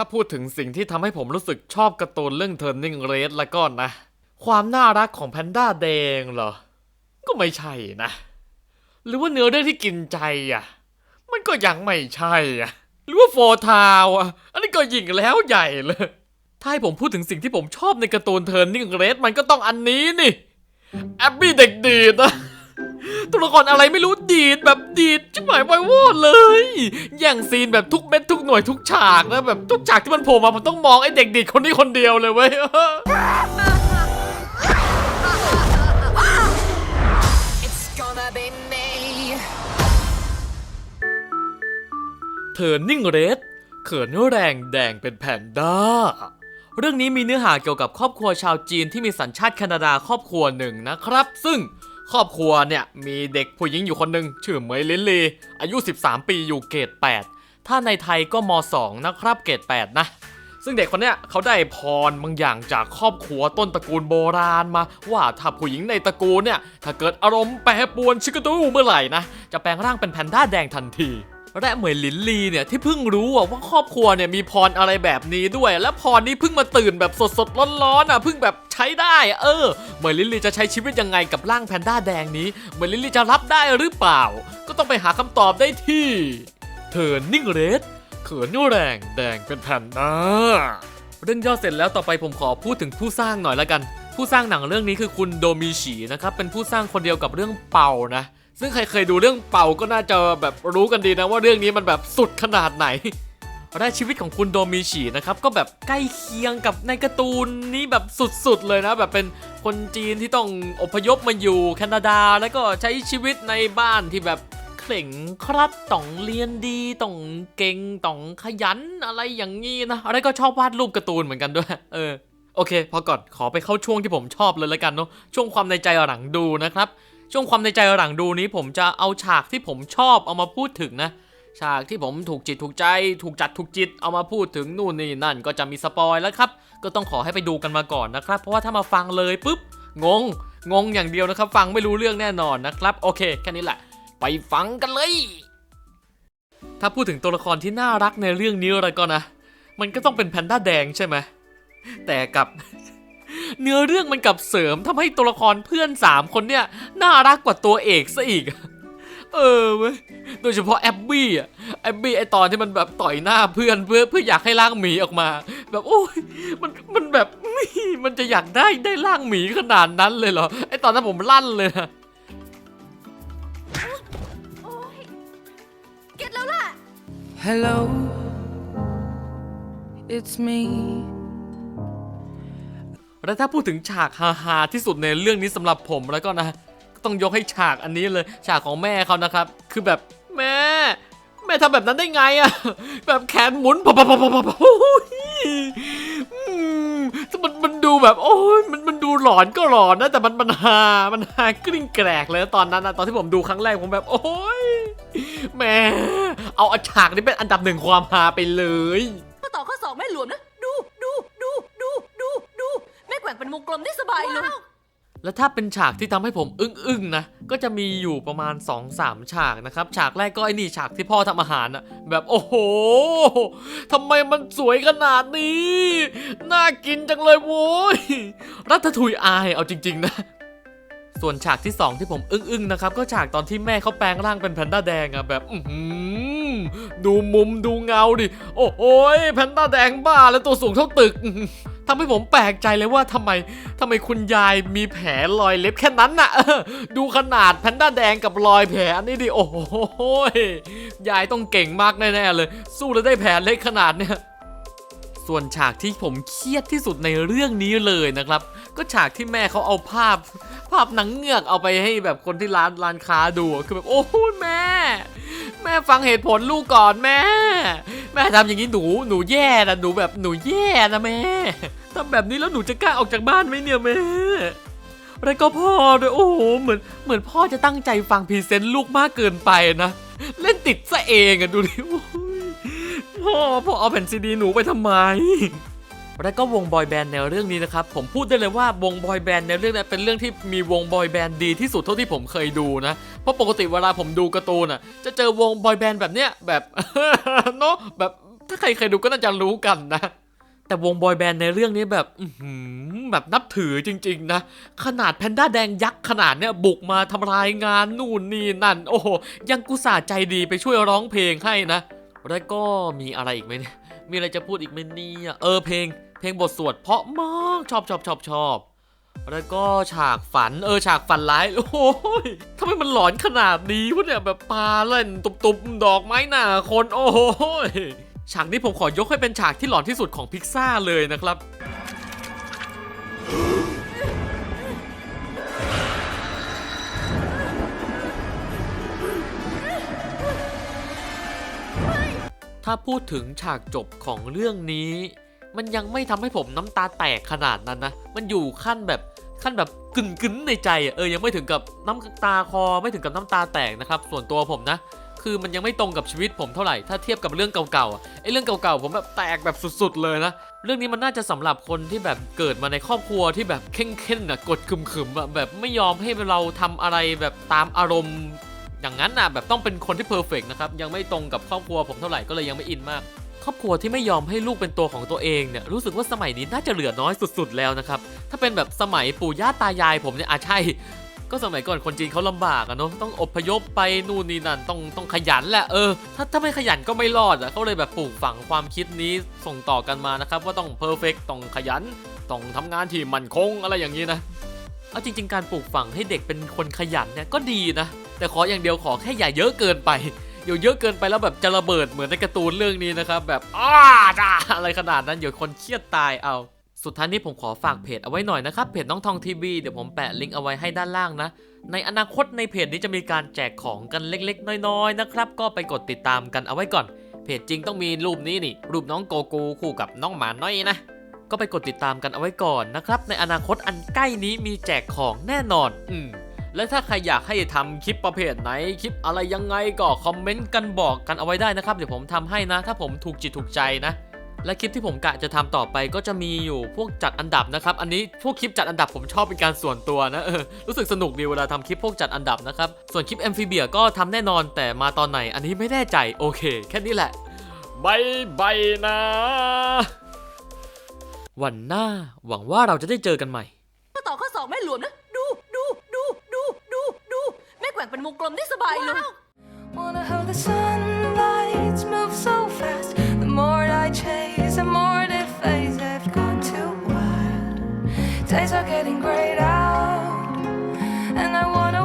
ถ้าพูดถึงสิ่งที่ทำให้ผมรู้สึกชอบการ์ตูนเรื่อง Turning Red ล้วก็นะ ความน่ารักของแพนด้าแดงเหรอ ก็ไม่ใช่นะ หรือว่าเนื้อเรื่องที่กินใจอะ มันก็ยังไม่ใช่อะ หรือว่าโฟทาวอะ อันนี้ก็ยิ่งแล้วใหญ่เลย ถ้าให้ผมพูดถึงสิ่งที่ผมชอบในการ์ตูน Turning Red มันก็ต้องอันนี้นี่แอบบี้เด็กดีนะ ตัวละครอะไรไม่รู้ดีดแบบดีดชิบหายไปวอดเลย อย่างซีนแบบทุกเม็ดทุกหน่วยทุกฉากนะแบบทุกฉากที่มันโผล่มาผมต้องมองไอ้เด็กดีดคนนี้คนเดียวเลยเว้ย It's gonna be me. เธอนิ่งเรดเขินแรงแดงเป็นแพนด้าเรื่องนี้มีเนื้อหาเกี่ยวกับครอบครัวชาวจีนที่มีสัญชาติแคนาดาครอบครัวหนึ่งนะครับ ซึ่ง ครอบครัวเนี่ยมีเด็กผู้หญิงอยู่คนหนึ่งชื่อเหมยลินลี อายุ 13 ปีอยู่เกรด8 ถ้าในไทยก็ม 2 นะครับเกรด8 นะ ซึ่งเด็กคนเนี้ยเขาได้พรบางอย่างจากครอบครัวต้นตระกูลโบราณมา ว่าถ้าผู้หญิงในตระกูลเนี่ย ถ้าเกิดอารมณ์แปรปรวนชิกตูเมื่อไหร่นะ จะแปลงร่างเป็นแพนด้าแดงทันที และเหมยลินลีเนี่ยที่เพิ่งรู้ว่าครอบครัวเนี่ยมีพรอะไรแบบนี้ด้วย และพรนี้เพิ่งมาตื่นแบบสดๆร้อนๆอะเพิ่งแบบใช้ได้ เออเหมยลินลีจะใช้ชีวิตยังไงกับร่างแพนด้าแดงนี้เหมยลินลีจะรับได้หรือเปล่า ก็ต้องไปหาคำตอบได้ที่เธอนิ่งเรดเขินแรงแดงเป็นแพนด้าเรื่องย่อเสร็จแล้วต่อไปผมขอพูดถึงผู้สร้างหน่อยละกัน ผู้สร้างหนังเรื่องนี้คือคุณโดมิฉีนะครับเป็นผู้สร้างคนเดียวกับเรื่องเป่านะ ซึ่งใครเคยดูเรื่องเป่าก็น่าจะแบบรู้กันดีนะว่าเรื่องนี้มันแบบสุดขนาดไหนและชีวิตของคุณโดมิฉีนะครับก็แบบใกล้เคียงกับในการ์ตูนนี้แบบสุดๆเลยนะ แบบเป็นคนจีนที่ต้องอพยพมาอยู่แคนาดา แล้วก็ใช้ชีวิตในบ้านที่แบบเข่งครัดต้องเรียนดีต้องเก่งต้องขยันอะไรอย่างงี้นะอะไรก็ชอบวาดรูปการ์ตูนเหมือนกันด้วยเออโอเค พอก่อนขอไปเข้าช่วงที่ผมชอบเลยแล้วกันเนาะช่วงความในใจหลังดูนะครับ ช่วงความในใจหลังดูนี้ผมจะเอาฉากที่ผมชอบเอามาพูดถึงนะ ฉากที่ผมถูกจิตถูกใจ ถูกจัดถูกจิตเอามาพูดถึงนู่นนี่นั่นก็จะมีสปอยแล้วครับ ก็ต้องขอให้ไปดูกันมาก่อนนะครับ เพราะว่าถ้ามาฟังเลยปุ๊บงง งงอย่างเดียวนะครับ ฟังไม่รู้เรื่องแน่นอนนะครับ โอเคแค่นี้แหละ ไปฟังกันเลย ถ้าพูดถึงตัวละครที่น่ารักในเรื่องนี้อะไรก็นะ มันก็ต้องเป็นแพนด้าแดงใช่ไหมแต่กับ เนื้อเรื่องมันกลับเสริมทำให้ตัวละครเพื่อนสามคนเนี่ย น่ารักกว่าตัวเอกซะอีก เออเว้ยโดยเฉพาะแอบบี้อะแอบบี้ไอตอนที่มันแบบต่อยหน้าเพื่อนเพื่อเพื่ออยากให้ร่างหมีออกมา แบบโอ้ยมันมันแบบมันจะอยากได้ได้ร่างหมีขนาดนั้นเลยเหรอไอตอนนั้นผมลั่นเลยนะโอ้ยเก็ตแล้วล่ะ Hello, it's me. แล้วถ้าพูดถึงฉากฮาๆที่สุดในเรื่องนี้สำหรับผมแล้วก็นะ ต้องยกให้ฉากอันนี้เลยฉากของแม่เขานะครับ คือแบบแม่ แม่ทำแบบนั้นได้ไงอะแบบแขนหมุนปะปะปะปะปะปะโอ้ยมันมันดูแบบโอ้ยมันมันดูหลอนก็หลอนนะแต่มันมันฮามันฮากลิ้งแกรกเลยตอนนั้นนะตอนที่ผมดูครั้งแรกผมแบบ โอ้ยแม่เอาฉากนี้เป็นอันดับหนึ่งความฮาไปเลยข้อต่อข้อสองแม่หลวมนะ มได้สบายเลย แล้วถ้าเป็นฉากที่ทำให้ผมอึ้งๆนะ ก็จะมีอยู่ประมาณ 2-3 ฉากนะครับ ฉากแรกก็ไอ้นี่ฉากที่พ่อทำอาหารอะแบบโอ้โหทำไมมันสวยขนาดนี้ น่ากินจังเลยโว้ย รัตทุยอายเอาจริง ๆ นะส่วนฉากที่ 2 ที่ผมอึ้งๆนะครับ ก็ฉากตอนที่แม่เขาแปลงร่างเป็นแพนด้าแดงอะแบบอื้อหือดูมุมดูเงาดิ โอ้โหยแพนด้าแดงบ้าแล้วตัวสูงเท่าตึกอื้อหือ ทำให้ผมแปลกใจเลยว่าทำไมทำไมคุณยายมีแผลรอยเล็บแค่นั้นน่ะดูขนาดแพนด้าแดงกับรอยแผลอันนี้ดิโอ้โหยยายต้องเก่งมากแน่ๆเลย สู้แล้วได้แผลเล็กขนาดเนี้ยส่วนฉากที่ผมเครียดที่สุดในเรื่องนี้เลยนะครับ ก็ฉากที่แม่เขาเอาภาพ ภาพหนังเงือกเอาไปให้แบบคนที่ร้านร้านค้าดูคือแบบโอ้ยแม่ แม่ฟังเหตุผลลูกก่อนแม่ แม่ทำอย่างนี้หนูหนูแย่นะหนูแบบหนูแย่นะแม่ทำแบบนี้แล้วหนูจะกล้าออกจากบ้านไหมเนี่ยแม่แล้วก็พ่อด้วยโอ้โหเหมือนเหมือนพ่อจะตั้งใจฟังพรีเซนต์ลูกมากเกินไปนะเล่นติดซะเองอะดูดิพ่อพ่อเอาแผ่นซีดีหนูไปทำไม แล้วก็วงบอยแบนด์ในเรื่องนี้นะครับผมพูดได้เลยว่าวงบอยแบนด์ในเรื่องนี้เป็นเรื่องที่มีวงบอยแบนด์ดีที่สุดเท่าที่ผมเคยดูนะเพราะปกติเวลาผมดูการ์ตูนอะจะเจอวงบอยแบนด์แบบเนี้ยแบบเนาะแบบถ้าใครเคยดูก็น่าจะรู้กันนะแต่วงบอยแบนด์ในเรื่องนี้แบบแบบนับถือจริง ๆ นะ ขนาดแพนด้าแดงยักษ์ขนาดเนี้ยบุกมาทำลายงานนู่นนี่นั่น โอ้โยังกุศาใจดีไปช่วยร้องเพลงให้นะ แล้วก็มีอะไรอีกไหมเนี่ย มีอะไรจะพูดอีกไหมเนี่ย เออเพลง เพลงบทสวดเพราะมากชอบชอบชอบชอบแล้วก็ฉากฝันเออฉากฝันร้ายโอ้ยทำไมมันหลอนขนาดนี้วะเนี่ยแบบปลาเล่นตุบๆดอกไม้หน้าคนโอ้ยฉากนี้ผมขอยกให้เป็นฉากที่หลอนที่สุดของพิกซ่าเลยนะครับถ้าพูดถึงฉากจบของเรื่องนี้ มันยังไม่ทำให้ผมน้ำตาแตกขนาดนั้นนะ มันอยู่ขั้นแบบขั้นแบบกึนกึนในใจอะเออยังไม่ถึงกับน้ำตาคอไม่ถึงกับน้ำตาแตกนะครับส่วนตัวผมนะ คือมันยังไม่ตรงกับชีวิตผมเท่าไหร่ถ้าเทียบกับเรื่องเก่าๆอะไอ้เรื่องเก่าๆผมแบบแตกแบบสุดๆเลยนะเรื่องนี้มันน่าจะสำหรับคนที่แบบเกิดมาในครอบครัวที่แบบเข่งๆอะกดขึมๆอะแบบไม่ยอมให้เราทำอะไรแบบตามอารมณ์ อย่างนั้นน่ะแบบต้องเป็นคนที่เพอร์เฟกนะครับยังไม่ตรงกับครอบครัวผมเท่าไหร่ก็เลยยังไม่อินมาก รอบครัวที่ไม่ยอมให้ลูกเป็นตัวของตัวเองเนี่ยรู้สึกว่าสมัยนี้น่าจะเหลือน้อยสุด ๆ แล้วนะครับ ถ้าเป็นแบบสมัยปู่ย่าตายายผมเนี่ยอาใช่ ก็สมัยก่อนคนจีนเขาลำบากอะเนาะต้องอพยพไปนู่นนี่นั่นต้องต้องขยันแหละเออถ้าถ้าไม่ขยันก็ไม่รอดอะเขาเลยแบบปลูกฝังความคิดนี้ส่งต่อกันมานะครับว่าต้องเพอร์เฟกต้องขยันต้องทำงานที่มั่นคงอะไรอย่างนี้นะเอาจริง ๆ การปลูกฝังให้เด็กเป็นคนขยันเนี่ยก็ดีนะแต่ขออย่างเดียวขอแค่อย่าเยอะเกินไป เดี๋ยวเยอะเกินไปแล้วแบบจะระเบิดเหมือนในการ์ตูนเรื่องนี้นะครับแบบอ้าจ้าอะไรขนาดนั้นเดี๋ยวคนเครียดตายเอาสุดท้ายนี้ผมขอฝากเพจเอาไว้หน่อยนะครับเพจน้องทองทีวีเดี๋ยวผมแปะลิงก์เอาไว้ให้ด้านล่างนะ ในอนาคตในเพจนี้จะมีการแจกของกันเล็กๆ น้อยๆนะครับก็ไปกดติดตามกันเอาไว้ก่อน เพจจริงต้องมีรูปนี้นี่ รูปน้องโกโก้คู่กับน้องหมาน้อยนะ ก็ไปกดติดตามกันเอาไว้ก่อนนะครับในอนาคตอันใกล้นี้มีแจกของแน่นอน อืม และถ้าใครอยากให้ทำคลิปประเภทไหนคลิปอะไรยังไงก็คอมเมนต์กันบอกกันเอาไว้ได้นะครับ เดี๋ยวผมทำให้นะ ถ้าผมถูกจิตถูกใจนะ และคลิปที่ผมกะจะทำต่อไปก็จะมีอยู่พวกจัดอันดับนะครับ อันนี้พวกคลิปจัดอันดับผมชอบเป็นการส่วนตัวนะออรู้สึกสนุกดีเวลาทำคลิปพวกจัดอันดับนะครับ ส่วนคลิปแอมฟิเบียก็ทำแน่นอนแต่มาตอนไหน อันนี้ไม่แน่ใจโอเค แค่นี้แหละบายบายนะ วันหน้าหวังว่าเราจะได้เจอกันใหม่ข้อต่อข้อสองแม่หลวมนะ เป็นวงกลมได้สบายเลย Wanna how the sunlights move so fast. The more I chase, the more they phase. I've gone too wild. Days are getting grayed out, and I wanna